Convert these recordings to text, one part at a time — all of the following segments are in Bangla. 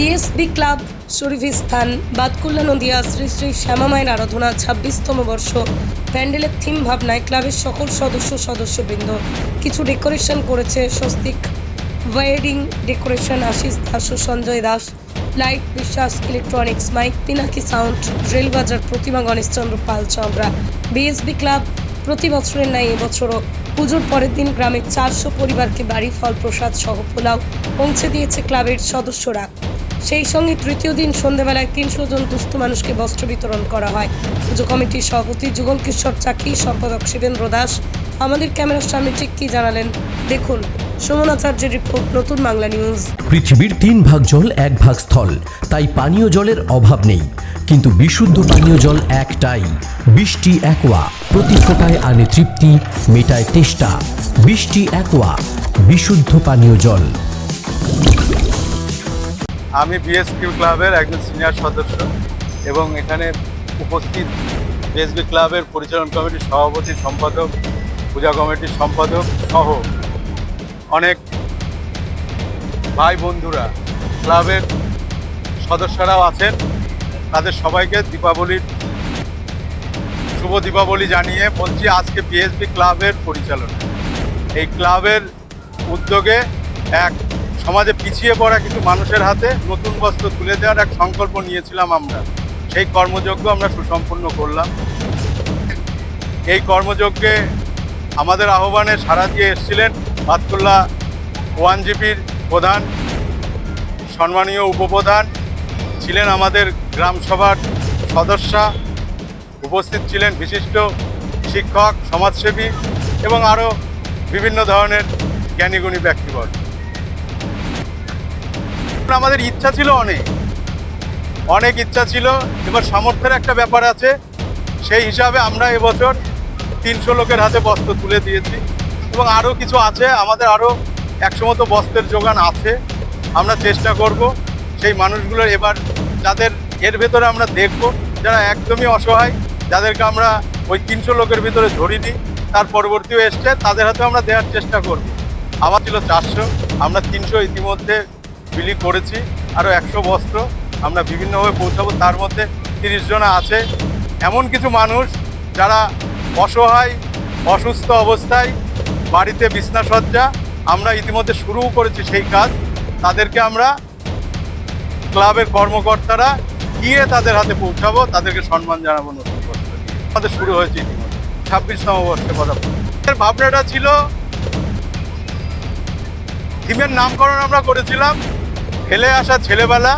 বিএসবি ক্লাব শরীফিস্থান বাতকুল্লা নদিয়া শ্রী শ্রী শ্যামামায়ের আরাধনা ছাব্বিশতম বর্ষ। প্যান্ডেলের থিম ভাবনায় ক্লাবের সকল সদস্য সদস্যবৃন্দ কিছু ডেকোরেশন করেছে স্বস্তিক। ওয়েডিং ডেকোরেশন, আশিস দাস ও Sanjay Das. Light Biswas, electronics, mike Pinaki sound Railbazar প্রতিমা গণেশচন্দ্র পাল চামড়া বিএসবি ক্লাব প্রতি বছরের ন্যায় এবছরও পুজোর পরের দিন গ্রামের চারশো পরিবারকে বাড়ি, ফল প্রসাদ সহ পোলাও পৌঁছে দিয়েছে ক্লাবের সদস্যরা। সেই সঙ্গে তৃতীয় দিন সন্ধেবেলায় তিনশো জন দুস্থ মানুষকে বস্ত্র বিতরণ করা হয়। পুজো কমিটির সভাপতি যুগল কিশোর চাকি, সম্পাদক শিবেন্দ্র দাস, আমাদের ক্যামেরার সামনে ঠিক কী জানালেন, দেখুন সুমন আচার্যের রিপোর্ট, নতুন বাংলা নিউজ। পৃথিবীর তিন ভাগ জল, এক ভাগ স্থল, তাই পানীয় জলের অভাব নেই। কিন্তু বিশুদ্ধ পানীয় জল একটাই, বৃষ্টি একোয়া, প্রতি ফোটায় আনে তৃপ্তি, মেটায় তেষ্টা। বৃষ্টি একোয়া, বিশুদ্ধ পানীয় জল। আমি বিএসকিউ ক্লাবের একজন সিনিয়র সদস্য এবং এখানে উপস্থিত বিএসবি ক্লাবের পরিচালন কমিটির সভাপতি সম্পাদক, পূজা কমিটির সম্পাদক সহ অনেক ভাই বন্ধুরা ক্লাবের সদস্যরাও আছেন। তাদের সবাইকে দীপাবলির শুভ দীপাবলি জানিয়ে বলছি, আজকে বিএসবি ক্লাবের পরিচালনা। এই ক্লাবের উদ্যোগে এক সমাজে পিছিয়ে পড়া কিছু মানুষের হাতে নতুন বস্ত্র তুলে দেওয়ার এক সংকল্প নিয়েছিলাম আমরা। সেই কর্মযজ্ঞ আমরা সুসম্পন্ন করলাম। এই কর্মযজ্ঞে আমাদের আহ্বানে সাড়া দিয়ে এসেছিলেন বাতকুল্লা ওয়ান জিপির প্রধান, সম্মানীয় উপপ্রধান, ছিলেন আমাদের গ্রাম সভার সদস্যা, উপস্থিত ছিলেন বিশিষ্ট শিক্ষক, সমাজসেবী এবং আরও বিভিন্ন ধরনের জ্ঞানীগুণী ব্যক্তিবর্গ। আমাদের ইচ্ছা ছিল অনেক। অনেক ইচ্ছা ছিল, এবার সামর্থ্যের একটা ব্যাপার আছে। সেই হিসাবে আমরা এবছর তিনশো লোকের হাতে বস্ত্র তুলে দিয়েছি এবং আরও কিছু আছে, আমাদের আরও একশো মতো বস্ত্রের যোগান আছে। আমরা চেষ্টা করব সেই মানুষগুলোর এবার যাদের এর ভেতরে আমরা দেখব, যারা একদমই অসহায়, যাদেরকে আমরা ওই তিনশো লোকের ভিতরে ধরিনি, তার পরবর্তীও এসছে, তাদের হাতে আমরা দেওয়ার চেষ্টা করব। আমার ছিল চারশো, আমরা তিনশো ইতিমধ্যে বিলি করেছি আরও একশো বস্ত্র আমরা বিভিন্নভাবে পৌঁছাবো। তার মধ্যে তিরিশ জনা আছে। এমন কিছু মানুষ যারা অসহায়, অসুস্থ অবস্থায়, বাড়িতে বিছনাসজ্জা আমরা ইতিমধ্যে শুরুও করেছি সেই কাজ। তাদেরকে আমরা ক্লাবের কর্মকর্তারা গিয়ে তাদের হাতে পৌঁছাবো, তাদেরকে সম্মান জানাব নতুন আমাদের শুরু হয়েছে ইতিমধ্যে, ছাব্বিশতম বর্ষে এর ভাবনাটা ছিল, থিমের নামকরণ আমরা করেছিলাম। ফেলে আসা ছেলেবেলা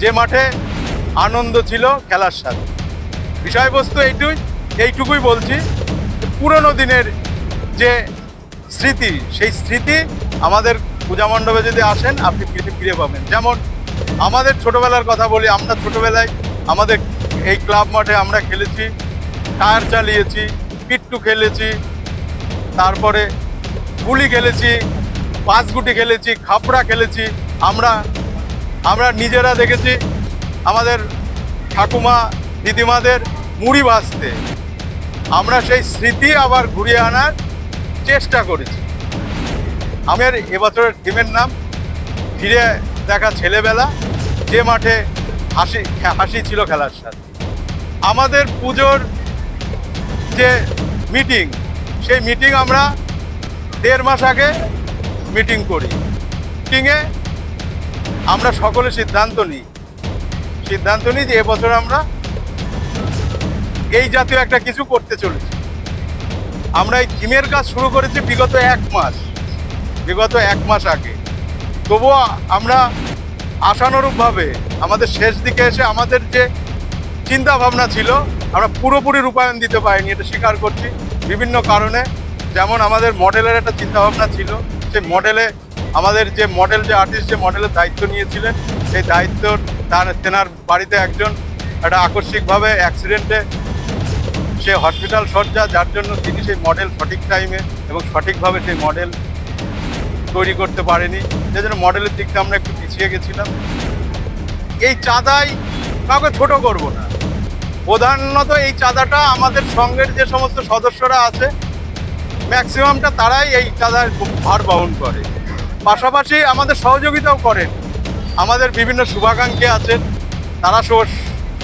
যে মাঠে আনন্দ ছিল খেলার সাথে। বিষয়বস্তু এইটুই, এইটুকুই বলছি, পুরনো দিনের যে স্মৃতি, সেই স্মৃতি আমাদের পূজা মণ্ডপে যদি আসেন, আপনি ফিরে ফিরে পাবেন। যেমন আমাদের ছোটবেলার কথা বলি, আমরা ছোটবেলায় আমাদের এই ক্লাব মাঠে আমরা খেলেছি, টায়ার চালিয়েছি, পিট্টু খেলেছি, তারপরে গুলি খেলেছি, পাঁচগুটি খেলেছি, খাপড়া খেলেছি আমরা আমরা নিজেরা দেখেছি আমাদের ঠাকুমা দিদিমাদের মুড়ি ভাজতে। আমরা সেই স্মৃতি আবার ঘুরিয়ে আনার চেষ্টা করেছি। আমার এবছরের টিমের নাম ফিরে দেখা ছেলেবেলা, যে মাঠে হাসি হাসি ছিল খেলার সাথে। আমাদের পুজোর যে মিটিং সেই মিটিং আমরা দেড় মাস আগে মিটিং করি। মিটিংয়ে আমরা সকলে সিদ্ধান্ত নিই। সিদ্ধান্ত নিই যে এবছর আমরা এই জাতীয় একটা কিছু করতে চলেছি। আমরা এই থিমের কাজ শুরু করেছি বিগত এক মাস। বিগত এক মাস আগে। তবুও আমরা আশানুরূপভাবে আমাদের শেষ দিকে এসে আমাদের যে চিন্তা ভাবনা ছিল, আমরা পুরোপুরি রূপায়ণ দিতে পারিনি, এটা স্বীকার করছি। বিভিন্ন কারণে, যেমন আমাদের মডেলের একটা চিন্তা ভাবনা ছিল, সেই মডেলে আমাদের যে মডেল যে আর্টিস্ট যে মডেলের দায়িত্ব নিয়েছিলেন, সেই দায়িত্ব তার, তেনার বাড়িতে একজন একটা আকস্মিকভাবে অ্যাক্সিডেন্টে সে হসপিটাল সজ্জা যার জন্য তিনি সেই মডেল সঠিক টাইমে এবং সঠিকভাবে সেই মডেল তৈরি করতে পারেনি। সেই জন্য মডেলের দিকটা আমরা একটু পিছিয়ে গেছিলাম। এই চাঁদাই কাউকে ছোট করব না। প্রধানত এই চাঁদাটা আমাদের সঙ্গের যে সমস্ত সদস্যরা আছে ম্যাক্সিমামটা তারাই এই চাঁদার ভার বহন করে। পাশাপাশি আমাদের সহযোগিতাও করেন। আমাদের বিভিন্ন শুভাকাঙ্ক্ষী আছেন, তারা সহ-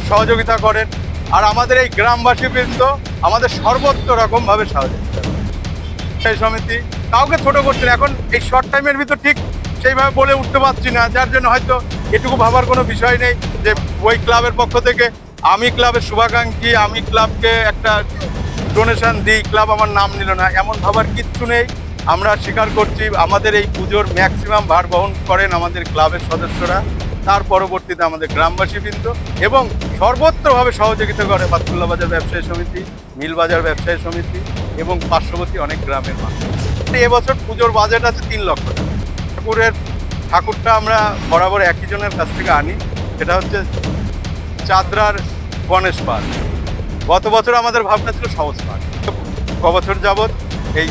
সহযোগিতা করেন। আর আমাদের এই গ্রামবাসী বৃন্দ আমাদের সর্বত্র রকমভাবে সহযোগিতা। সেই সমিতি কাউকে ছোট করছে না। এখন এই শর্ট টাইমের ভিতর ঠিক সেইভাবে বলে উঠতে পারছি না, যার জন্য হয়তো এটুকু ভাবার কোনো বিষয় নেই যে ওই ক্লাবের পক্ষ থেকে আমি ক্লাবের শুভাকাঙ্ক্ষী, আমি ক্লাবকে একটা ডোনেশন দিই, ক্লাব আমার নাম নিল না, এমন ভাবার কিচ্ছু নেই। আমরা স্বীকার করছি আমাদের এই পুজোর ম্যাক্সিমাম ভার বহন করেন আমাদের ক্লাবের সদস্যরা, তার পরবর্তীতে আমাদের গ্রামবাসীবৃন্দ এবং সর্বত্রভাবে সহযোগিতা করে পাতকুল্লা বাজার ব্যবসায়ী সমিতি, মিলবাজার ব্যবসায়ী সমিতি এবং পার্শ্ববর্তী অনেক গ্রামের মানুষ। এবছর পুজোর বাজেট আছে তিন লক্ষ টাকা। ঠাকুরের, ঠাকুরটা আমরা বরাবর একই জনের কাছ থেকে আনি, সেটা হচ্ছে চাদরার গণেশ পাল গত বছর আমাদের ভাবনা ছিল সহজ পাল ক বছর যাবৎ এই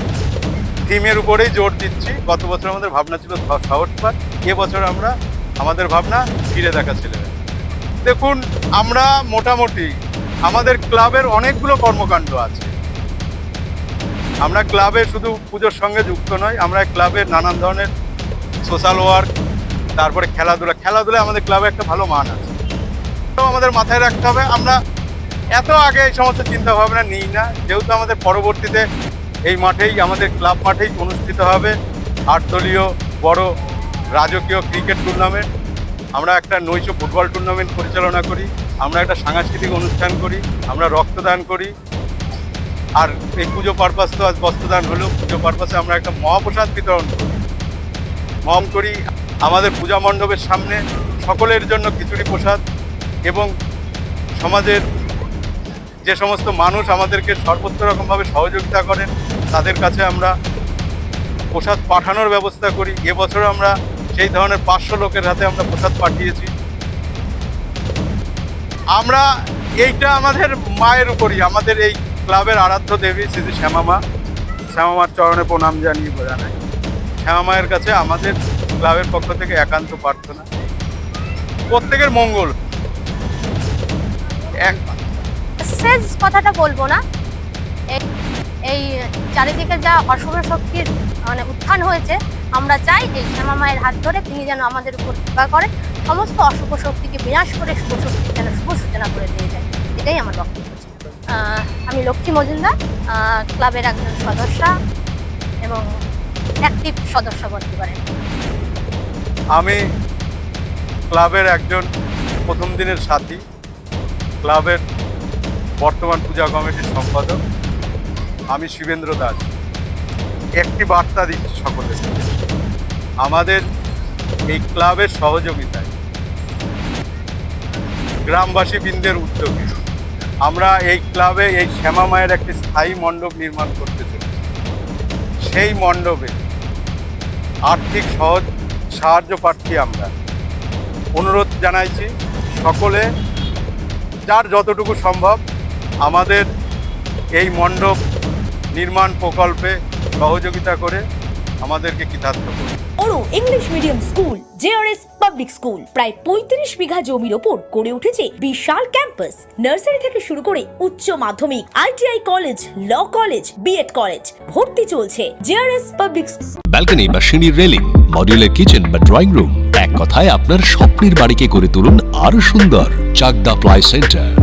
থিমের উপরেই জোর দিচ্ছি। গত বছর আমাদের ভাবনা ছিল স- সহজ পাল এবছর আমরা আমাদের ভাবনা ফিরে দেখা ছেলে দেখুন, আমরা মোটামুটি আমাদের ক্লাবের অনেকগুলো কর্মকাণ্ড আছে। আমরা ক্লাবে শুধু পুজোর সঙ্গে যুক্ত নয় আমরা ক্লাবে নানান ধরনের সোশ্যাল ওয়ার্ক তারপরে খেলাধুলা। খেলাধুলায় আমাদের ক্লাবে একটা ভালো মান আছে। তো আমাদের মাথায় রাখতে হবে, আমরা এত আগে এই সমস্ত চিন্তা ভাবনা নিই না, যেহেতু আমাদের পরবর্তীতে এই মাঠেই, আমাদের ক্লাব মাঠেই অনুষ্ঠিত হবে আটদলীয় বড় রাজকীয় ক্রিকেট টুর্নামেন্ট। আমরা একটা নৈশ ফুটবল টুর্নামেন্ট পরিচালনা করি, আমরা একটা সাংস্কৃতিক অনুষ্ঠান করি, আমরা রক্তদান করি। আর এই পুজো পারপাস তো আজ বস্ত্রদান হলো, পুজো পারপাসে আমরা একটা মহাপ্রসাদ বিতরণ করি। মম করি আমাদের পূজা মণ্ডপের সামনে সকলের জন্য খিচুড়ি প্রসাদ এবং সমাজের যে সমস্ত মানুষ আমাদেরকে সর্বত্র রকমভাবে সহযোগিতা করেন, তাদের কাছে আমরা প্রসাদ পাঠানোর ব্যবস্থা করি। এবছর আমরা সেই ধরনের পাঁচশো লোকের হাতে আমরা প্রসাদ পাঠিয়েছি। আমরা এইটা আমাদের মায়ের উপরই, আমাদের এই ক্লাবের আরাধ্য দেবী শ্রী শ্যামামা। শ্যামামার চরণে প্রণাম জানিয়ে জানাই। শ্যামা মায়ের কাছে আমাদের ক্লাবের পক্ষ থেকে একান্ত প্রার্থনা। প্রত্যেকের মঙ্গল। এক শেষ কথাটা বলব না। এই এই চারিদিকে যা অশুভ শক্তির মানে উত্থান হয়েছে, আমরা চাই এই শ্যামা মায়ের হাত ধরে তিনি যেন আমাদের উপর কৃপা করেন, সমস্ত অশুভ শক্তিকে বিনাশ করে শুভ শক্তি যেন শুভ সূচনা করে দিয়ে যায়। এটাই আমার বক্তব্য ছিল। আমি লক্ষ্মী মজুমদার ক্লাবের একজন সদস্যা এবং অ্যাক্টিভ সদস্য বলতে পারেন। আমি ক্লাবের একজন প্রথম দিনের সাথী। ক্লাবের বর্তমান পূজা কমিটির সম্পাদক আমি শিবেন্দ্র দাস। একটি বার্তা দিচ্ছি সকলের আমাদের এই ক্লাবের সহযোগিতায় গ্রামবাসী বৃন্দের উদ্যোগে আমরা এই ক্লাবে এই শ্যামা মায়ের একটি স্থায়ী মণ্ডপ নির্মাণ করতে চলেছি। সেই মণ্ডপে আর্থিক সহজ সাহায্য প্রার্থী আমরা। অনুরোধ জানাইছি সকলে, যার যতটুকু সম্ভব আমাদের এই মণ্ডপ নির্মাণ প্রকল্পে সহযোগিতা করে আমাদেরকে কৃতার্থ করুন। Auro English medium school JRS public school প্রায় পঁয়ত্রিশ বিঘা জমির ওপর গড়ে উঠেছে বিশাল ক্যাম্পাস। নার্সারি থেকে শুরু করে উচ্চ মাধ্যমিক ITI college law college BEd college ভর্তি চলছে জেআরএস পাবলিক ব্যালকনি বা সিঁড়ির রেলিং মডিউলার কিচেন বা ড্রয়িং রুম এক কথায় আপনার স্বপ্নের বাড়িকে করে তুলুন আরও সুন্দর Chakdah ply centre.